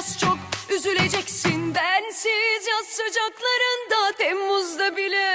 az çok üzüleceksin. Bensiz yaz sıcaklarında Temmuz'da bile